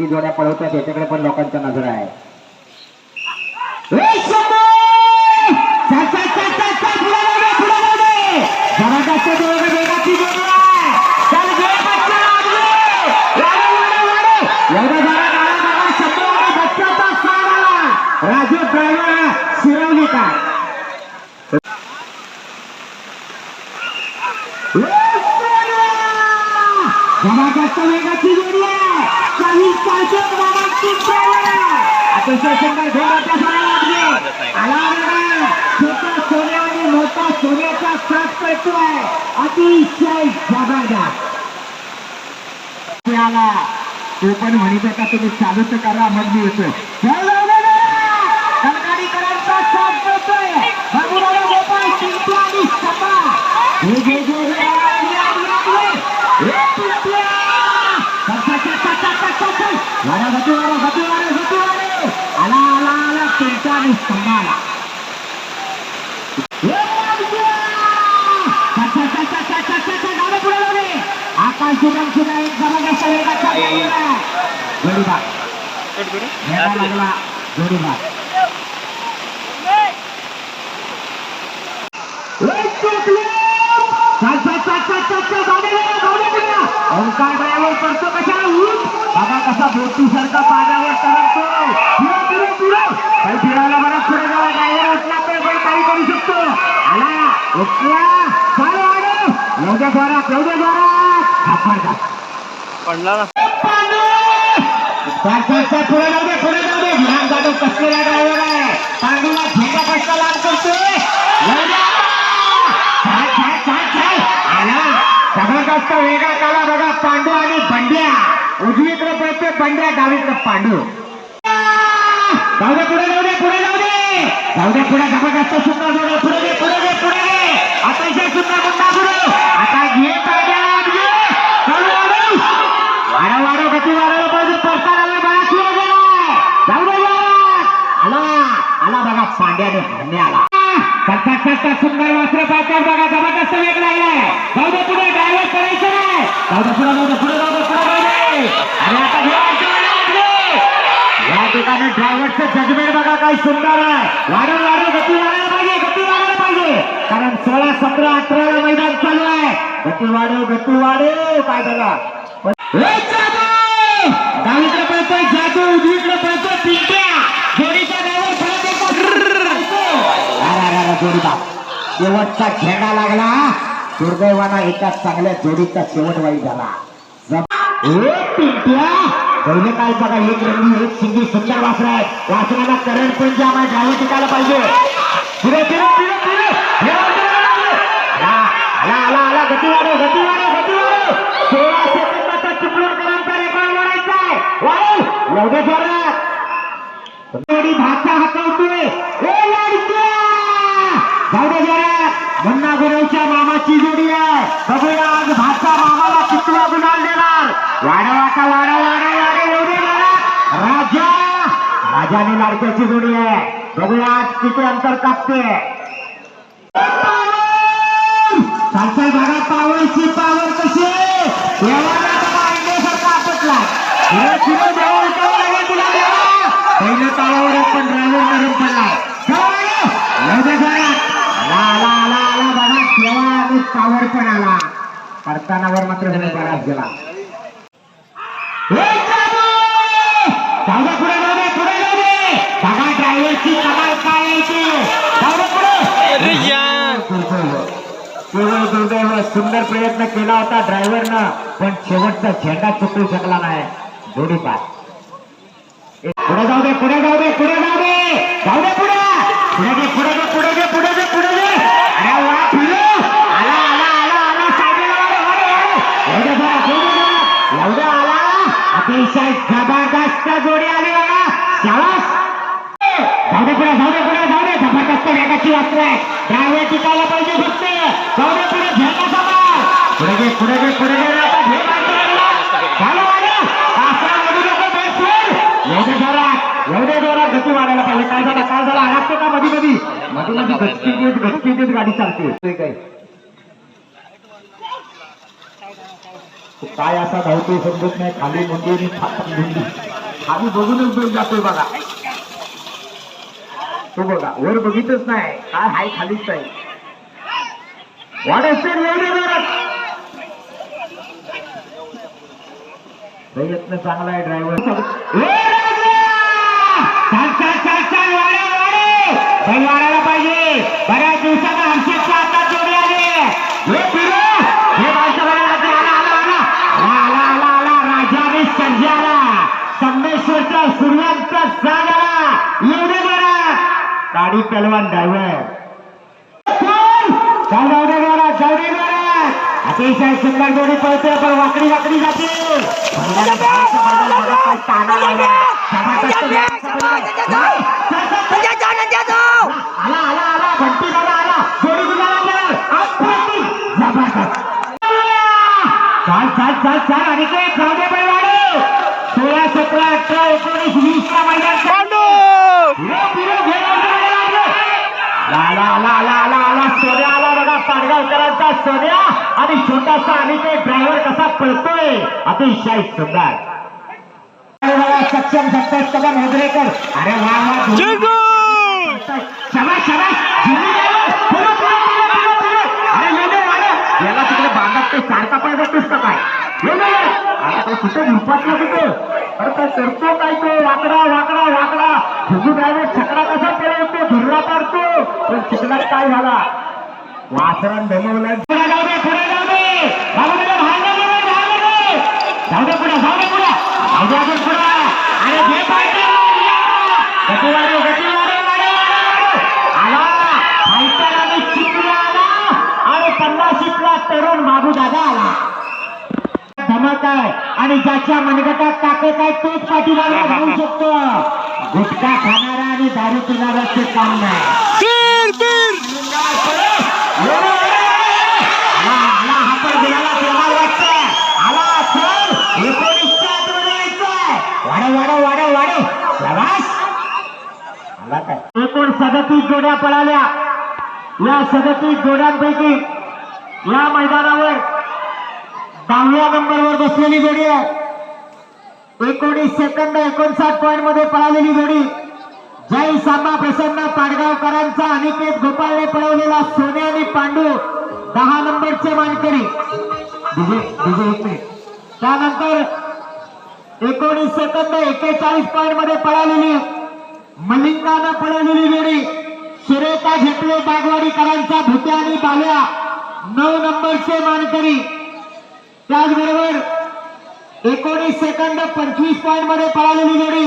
किती जोड्या पळवतात याच्याकडे पण लोकांच्या नजर आहे. जबरदस्त वेगाची जोडी आहे. चल घे बच्चा, लागले. वाढव, वाढव, वाढव. एवढं जरा गाडा बघा, शंभर आणि बच्चाचा साड आला. राजू ड्रायव्हर शिरवली का जबरदस्त वेगाची जोडी आहे काही पाचक बाबांची अतिशय सुंदर जोराच्या सराव वाजले आला बघा छोटा सोन्याने मोठा सोन्याचा ट्रक पळतोय अतिशय जबरदस्त. आला तो पण म्हणत होता तुम्ही चालू तर करा मग मी येतो. साथ गोपाळ आणि सपा. Haris Kembala. Akan Omkar driver करतो कशा उठ बघा कसा बोटी सारखा पाण्यावर तरतो फिरायला बराच पुढे गेला ड्रायव्हर असला तर पण काही करू शकतो. आला. उठला. चालू आलो एवढ्या द्वारात एवढ्या द्वारात पडला ना. पुढे जाऊ दे पुढे जाऊ दे. कसलेला ड्रायव्हर आहे? पांडूला झेंडा कसा लाभ करतोय? जबरदस्त वेगळा आला बघा पांडू आणि बंड्या. उजवीकडे पळतोय बंड्या डावीकडे पांडू. जाऊ दे पुढे जाऊ दे पुढे जाऊ दे. जाऊ दे पुढे जबरदस्त सुंदर जाऊ दे पुढे दे पुढे दे पुढे दे आता इथे सुद्धा मुंडा पुढे आता घे पांड्या घे. चालू वाढव वाढव वाढव गती वाढवलं पाहिजे प्रस्तावाला बराच वेळ गेलाय जाऊ दे आला आला बघा पांड्याने हरणे आला सुंदर वस्त्र पाहतात बघा जबरदस्त वेग लागलाय. जाऊ दे पुढे ड्रायव्हर करायचं नाही. जाऊ दे पुढे जाऊ दे पुढे. जाऊ दे पुढे जाऊ दे आणि आता या ठिकाणी ड्रायव्हरचं जजमेंट बघा काय सुंदर आहे. वाढून वाढून गती वाढायला पाहिजे गती वाढायला पाहिजे. कारण सोळा सतरा अठराला मैदान चालू आहे. गती वाढव गती वाढव काय बघा ए, जादू! डावीकडे पळतोय जादू उजवीकडे पळतोय पिंट्या जोडीचा ड्रायव्हर परत एकदा अरे, शेवटचा खेळा लागला. दुर्दैवाना एका चांगल्या जोडीचा शेवट वाई झाला पहिले काय बघा एक रंगी एक सिंगी सुंदर वासर आहे वासराला करंट पण जे आम्हाला ड्रायव्हर टिकायला पाहिजे. फिरे फिरे फिरे फिरे. आला आला आला. गती वाढव गती वाढव गती वाढव सोळा सेकंदाचा चिपळूणकरांचा रेकॉर्ड वाढायचा आहे. वाढव एवढे जोरात जोडी आणि लाडक्याची जोडी आहे. बघूया किती अंतर कापते. खालच्या भागात पावरची पावर कशी आला पावर पण आला परतानावर मात्र गेला. सुंदर प्रयत्न केला होता ड्रायव्हरनं पण शेवटचा झेंडा चुकवू शकला नाही. जोडी पास पुढे जाऊ दे पुढे जाऊ दे पुढे जाऊ दे. जाऊ दे पुढे. पुढे दे पुढे दे पुढे दे पुढे दे पुढे दे अरे वा फिरू आला आला आला आला साहेब वाढव, वाढव, वाढव. आला. अतिशय जबरदस्त जोडी आली बघा शाबास जाऊ दे पुढे जाऊ दे पुढे जाऊ दे जबरदस्त वेगाची वासर आहे ड्रायव्हर टिकायला पाहिजे फक्त जाऊ दे पुढे झेंडा समोर पुढे घे पुढे घे पुढे घे आता घे मागे लागला. चालू वाढव. कासरा मधू नको बस सोड. एवढे जोरात एवढे जोरात गती वाढायला पाहिजे काय झालं काय झालं अडकतो का मधी मधी मधी मधी गचकी देत गाडी चालते तो काय? असा धावतोय समजत नाही. खाली मुंडी खाली बघूनच बैल जातोय बघा. तो बघा वर बघितच नाही. काय हाय खालीच नाही. वाढ प्रयत्न चांगला आहे ड्रायव्हर बऱ्याच दिवसांना हर्षदच्या हातात जोडी आली हे फिरू हे बालच्या बघायला आला आला आला आला आला आला आला राजा आणि सर्जा आला संमेश्वरचा सूर्यांचा जाग आला एवढे बरं गाडी पहलवान ड्रायव्हर जाऊ जाऊ दे बरं जाऊ दे बरं अतिशय सुंदर जोडी पळते पण वाकडी वाकडी जाते ताना. जबरदस्त आला आला आला घंटी दादा आला जोडी गुलाला गेला. अप्रतिम. जबरदस्त. चाल चाल चाल चाल. आणि ते सोळा सतरा अठरा एकोणीस वीस ला मैदान पांडू! फिरो, फिरो, घे, घे, घे, घे. आला आला आला आला आला सोन्या आला बघा पाडगावकरांचा सोन्या. आणि छोटासा आणि ते ड्रायव्हर कसा पळतोय. अतिशय बघा, सक्षम संतोष कदम होदरेकर अरे वा वा धुरी. चिंटू याला तिकडे बांधत ते सारखा पण बघतोस का काय ये दे, कुठे कुठं अरे काय करतो काय तो? वाकडा वाकडा वाकडा. झुजू ड्रायव्हर छकडा कसा पेरवतो धुर्रा पाडतो. पण चिखलात काय झाला? वासरण दमवलं. पुढे जाऊ दे पुढे जाऊ दे. दे जाऊ दे पुढे जाऊ दे पुढे. जाऊ दे पुढे. अरे पाहिजे ज्याच्या मनगटात ताकद आहे तोच पाठीमागे जाऊ शकतो. गुटखा खाणारा आणि दारू पिणाऱ्याचे काम नाही एकूण सदतीस जोड्या पळाल्या. या सदतीस जोड्यांपैकी या मैदानावर दहाव्या नंबरवर बसलेली जोडी आहे. एकोणीस सेकंद एकोणसाठ पॉईंटमध्ये पळालेली जोडी. जय सामा प्रसन्न पाडगावकरांचा अनिकेत गोपाळने पळवलेला सोने आणि पांडू दहा नंबरचे मानकरी. त्यानंतर एकोणीस सेकंद एकेचाळीस पॉईंटमध्ये पळालेली मलिंगानं पळवलेली जोडी. सुरेखा झेपले बागवाडीकरांचा भुत्या आणि बाल्या नऊ नंबरचे मानकरी. त्याचबरोबर एकोणीस सेकंद पंचवीस पॉईंटमध्ये पळालेली जोडी.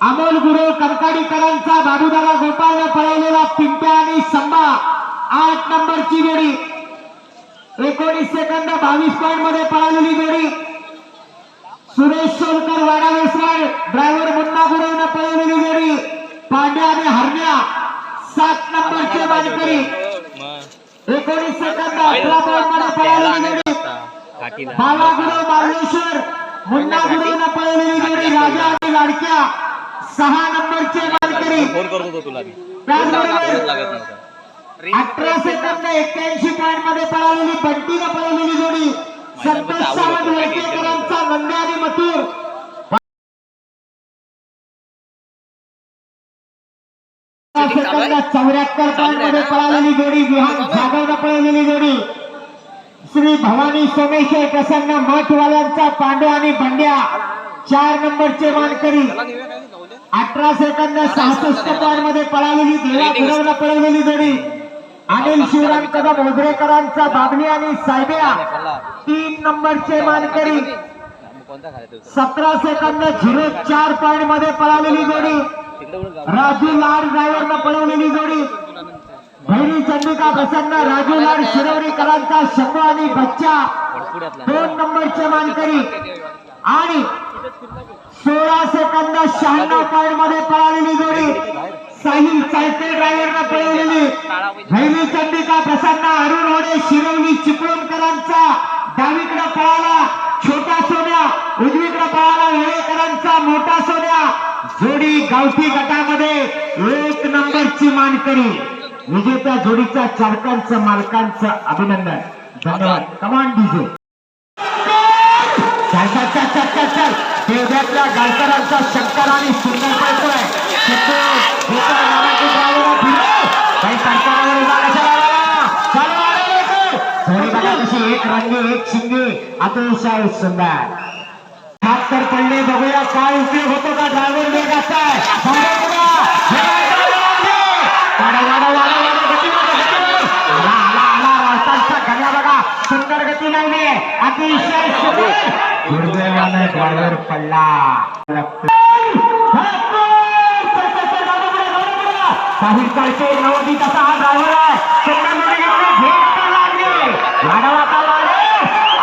अमोल गुरु कंकाडीकरांचा बाबूदादा गोपाळने पळवलेला पिंट्या आणि संभा. आठ नंबरची जोडी. एकोणीस सेकंद बावीस पॉईंटमध्ये पळालेली जोडी. सुरेश सोलकर वाडावेसर ड्रायव्हर मुन्ना गुरुनं पळवलेली जोडी. पांड्या आणि हरण्या सात नंबरचे मानकरी. एकोणीस सेकंद अठरा पॉईंटमध्ये पळालेली जोडी. बाला गुरु बालेश्वर मुन्ना गुरुनं पळवलेली जोडी राजा आणि लाडक्या. सहा नंबरचे मानकरी फोन करत होतो तुला मी. त्याचबरोबर लागत नव्हता. अठरा सेकंद एक्क्याऐंशी पॉईंटमध्ये पळालेली बंटीनं पळवलेली जोडी. संतोष सावंत वळकेकरांचा नंद्या आणि मथुर चौऱ्याहत्तर पॉईंटमध्ये पळालेली जोडी. विहान जाधवनं पळवलेली जोडी. श्री भवानी सोमेश्वर प्रसन्न मठवाल्यांचा पांडू आणि बंड्या चार नंबरचे मानकरी अठरा सेकंद सहासष्ट पॉईंटमध्ये पळालेली देवा गुरवनं पळवलेली जोडी. अनिल शिवराम कदम ओझरेकरांचा बाबली आणि सायब्या तीन नंबरचे मानकरी सतरा सेकंद झिरो चार पॉईंटमध्ये पळालेली जोडी. राजू लाड ड्रायव्हरनं पळवलेली जोडी. भैरी चंडिका प्रसन्न राजू लाड शिरवणीकरांचा शंभू आणि बच्चा. दोन नंबरचे मानकरी. आणि सोळा सेकंद शहाण्णव पॉईंटमध्ये पळालेली जोडी. साहिल सायकल ड्रायव्हरनं पळवलेली. भैरी चंडिका प्रसन्न अरुण होडे शिरवली चिपळूणकरांचा. डावीकडे पळाला छोटा सोन्या उजवीकडे पळाला वेळेकरांचा मोठा सोन्या. जोडी गावठी गटामध्ये एक नंबरची मानकरी. विजेत्या जोडीच्या चालकांचं मालकांचं अभिनंदन. धन्यवाद. कमान डीजे देवद्यातल्या गालकरांचा शंकर आणि सुंदर एक रंगी एक शिंगी अतिशय सुंदर. हात तर पडले बघूया काय उपयोग होतो का ड्रायव्हर वेगाचा. सुंदर गती लावली. अतिशय सुंदर दुर्दैवाने ड्रायव्हर पडला. काही काळचे नवदीताचा हा ड्रायव्हर आहे. सुंदर मुली घेतली, भेट तर लागली. वाढव आता वाढव.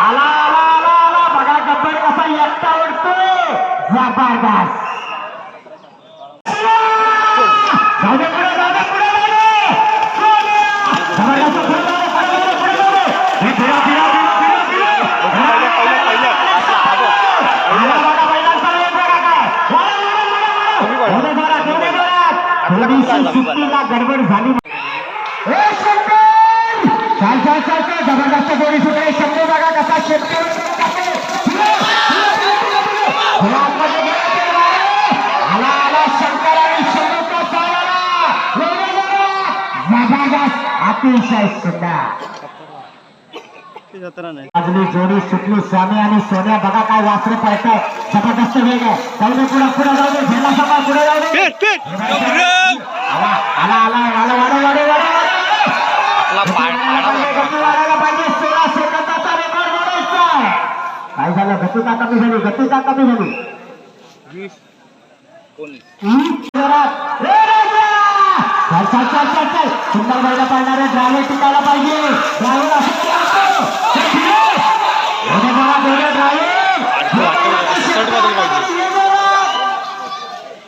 आला आला आला आला. बघा गब्बर कसा एकटा जबरदस्त जाऊ दे पुढे जाऊ दे पुढे जाऊ दे. जबरदस्त पुढे जाऊ दे, पुढे जाऊ दे, पुढे जाऊ दे. हे फिरा फिरा फिरा फिरा फिरा आला बघा बैलांचा वेग बघा काय. वळा, वळा, वळा, वळा. थोडं जोरात, थोडं जोरात. थोडीशी सुट्टीला गडबड झाली ए, शंकर! चाल चाल चाल चाल जबरदस्त जोडी सुटले शंभू बघा कसा शेपटीवर टाकतो. फिरो, फिरो, फिरो, फिरो, फिरो. फिरो, आतमध्ये गेला ते वारे. आला आला शंकर आणि शंभूचा सावळा. एवढं जोरात. जबरदस्त अतिशय सुंदर. अजून जोडी सुटली. स्वामी आणि सोन्या बघा काय वासरे पळताय जबरदस्त वेग आहे. जाऊ दे पुढे पुढे जाऊ दे. झेला पुढे जाऊ दे. आला आला आला रेकॉर्ड मोडायचा आहे. काय झालं गती का कमी झाली गती का कमी झाली! चल चल चल चल चल सुंदर बैला पाळणारे ड्रायव्हर टिकायला पाहिजे ड्रायव्हर असं.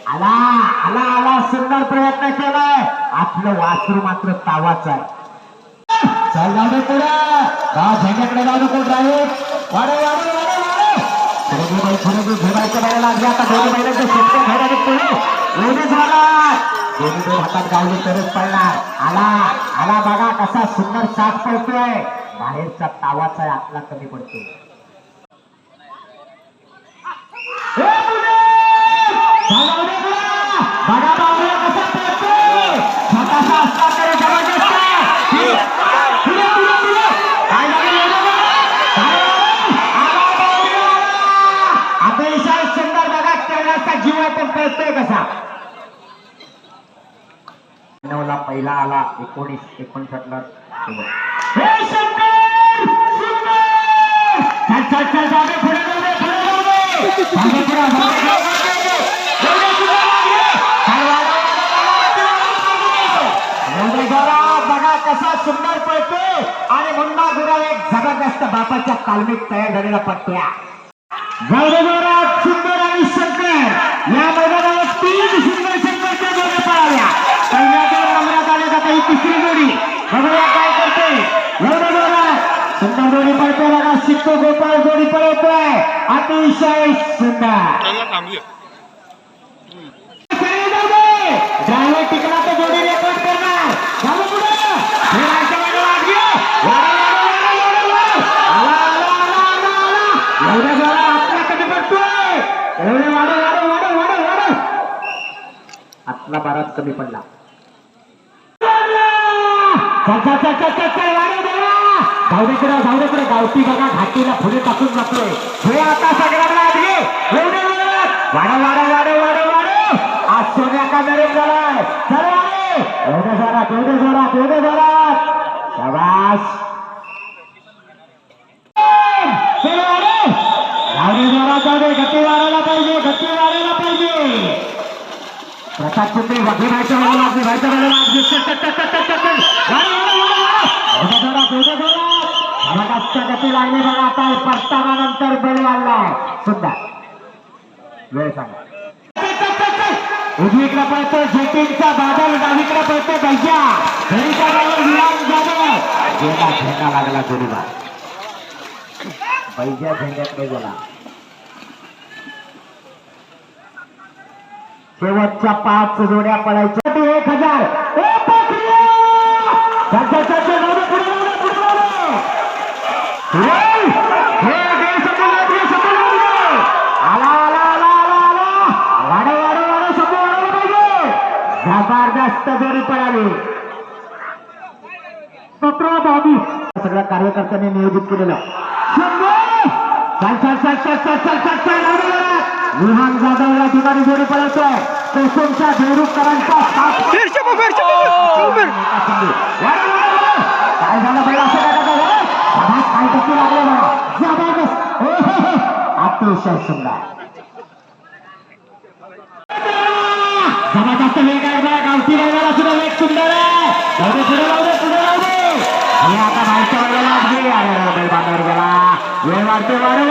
आला आला आला सुंदर प्रयत्न केलाय आपलं वासरू मात्र तावाच आहे. चल जाऊ दे पुढे. गाव झेंड्याकडे जाऊ नको ड्रायव्हर वाढव वाढव लागले आता. पुढे दोन्ही हातात तरच पडणार आला आला बघा कसा सुंदर साथ पडतोय बाहेरचा तावाचा आपला आतला कमी पडतोय. नवला पहिला आला एकोणीस एकोणसाठला हे पुढे पुढे जरा, बघा कसा सुंदर पळतोय आणि मुन्ना गुरा एक जबरदस्त बापाच्या तालमीत तयार झालेला पट्ट्या. जोरात सुंदर आणि शंकर. या मैदानावर तीन सुंदर शंकरच्या जोड्या पळाल्या. पहिल्या दोन नंबरात आले आता ही तिसरी जोडी. बघूया काय करते. जोरात सुंदर जोडी पळतोय बघा. सिक्को गोपाळ जोडी पळवतोय अतिशय सुंदर. सगळे जाऊ आतला बाराच कमी पडला चल चल चल गावठी बघा घाटीला पुढे टाकून जातोय हे आता सगळ्यांना आधी एवढे जोरात. वाढव वाढव वाढव वाढव वाढव आज सोन्या का नरेम झालाय चल वाढव एवढे जोरात एवढे जोरात एवढे जोरात शाबास धावडे वाढव जाऊ दे जोरात जाऊ दे गती वाढायला जबरदस्त गती लागली बघा आता नंतर बळी आणलाय सुद्धा वेळ सांगा उजवीकडे पळतो जेटींचा बादल डावीकडे पळतो बैजा घरीच्या विराम जाधव झेंडा लागला जोडीला बैजा झेंड्याकडे गेला शेवटच्या पाच जोड्या पडायच्या एक हजार सगळ्या कार्यकर्त्यांनी नियोजित जबरदस्त चल चल चल चल चल चल चल चल विमान जाधव या ठिकाणी जोडी पडत कोकणच्या देवरूपकरांचा काय झालं पहिला असं काय काय टक्के लागले जबरदस्त अतिशय सुंदर जबरदस्त वेग आहे बघा गावठी बैलाला सुद्धा वेग सुंदर आहे पुढे पुढे राहू दे पुढे राहू दे आता बाहेरच्या वर्गाला अगदी आले बैल बांधवर गेला वेळ वाढते वाढ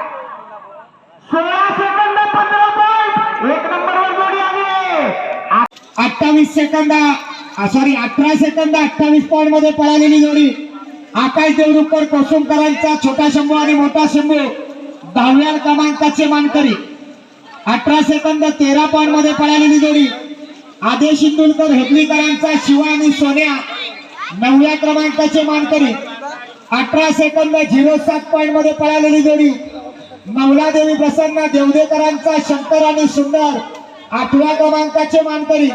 अठ्ठावीस सेकंद. सॉरी अठरा सेकंद अठ्ठावीस पॉईंटमध्ये पळालेली जोडी. आकाश देवरुखकर कोसुमकरांचा छोटा शंभू आणि मोठा शंभू. दहाव्या क्रमांकाचे मानकरी. अठरा सेकंद तेरा पॉईंटमध्ये पळालेली जोडी. आदेश इंदुलकर हेगलीकरांचा शिवा आणि सोन्या. नवव्या क्रमांकाचे मानकरी. अठरा सेकंद झिरो सात पॉईंटमध्ये पळालेली जोडी. नवलादेवी प्रसन्न देवदेकरांचा शंकर आणि सुंदर. आठव्या क्रमांकाचे मानकरी.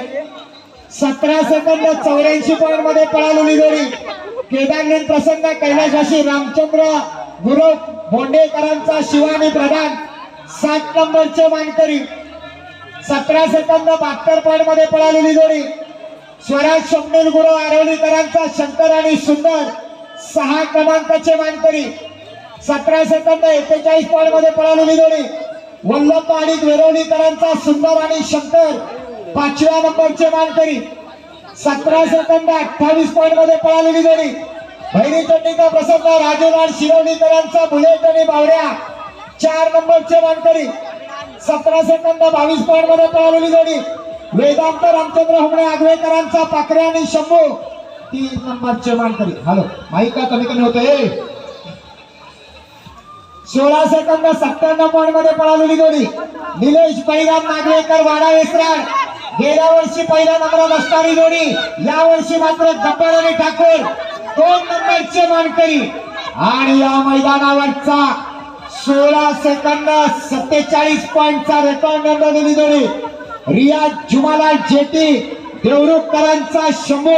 सतरा सेकंद चौऱ्याऐंशी पॉईंटमध्ये पळालेली जोडी. केदारनेन प्रसंग कैलाशाशी रामचंद्र गुरु बोंडेकरांचा शिवानी प्रधान. सात नंबरचे मानकरी. सतरा सेकंद बहात्तर पॉईंटमध्ये पळालेली जोडी. स्वराज स्वप्नील गुरु आरवलीकरांचा शंकर आणि सुंदर सहा क्रमांकाचे मानकरी. सतरा सेकंद एक्केचाळीस पॉईंटमध्ये पळालेली जोडी. वल्लभ आणि वेरवलीकरांचा सुंदर आणि शंकर पाचव्या नंबरचे मानकरी सतरा सेकंद अठ्ठावीस पॉईंटमध्ये पळालेली जोडी. भैरी चंडिका प्रसन्न राजूलाल शिरवलीकरांचा बुलेट आणि बावड्या. चार नंबरचे मानकरी सतरा सेकंद बावीस पॉईंटमध्ये पळालेली जोडी. वेदांत रामचंद्र हुमणे आगवेकरांचा पाकरे आणि शंभू. तीन नंबरचे मानकरी. हॅलो माईक का कमी कमी होतंय? सोळा सेकंद सत्त्याण्णव पॉईंटमध्ये पळालेली जोडी. निलेश पैराम नागवेकर वाडा वेसराड गेल्या वर्षी पहिल्या नंबरात असणारी जोडी या वर्षी मात्र गब्बर आणि ठाकूर दोन नंबरचे मानकरी. आणि या मैदानावरचा सोळा सेकंद सत्तेचाळीस पॉईंटचा रेकॉर्ड नोंदवलेली जोडी. रिया जुमाला जेटी देवरुखकरांचा शंभू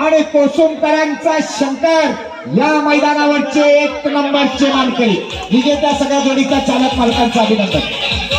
आणि कोसुमकरांचा शंकर या मैदानावरचे एक नंबरचे मानकरी. विजेत्या सगळ्या जोडीचा चालक मालकांचं अभिनंदन.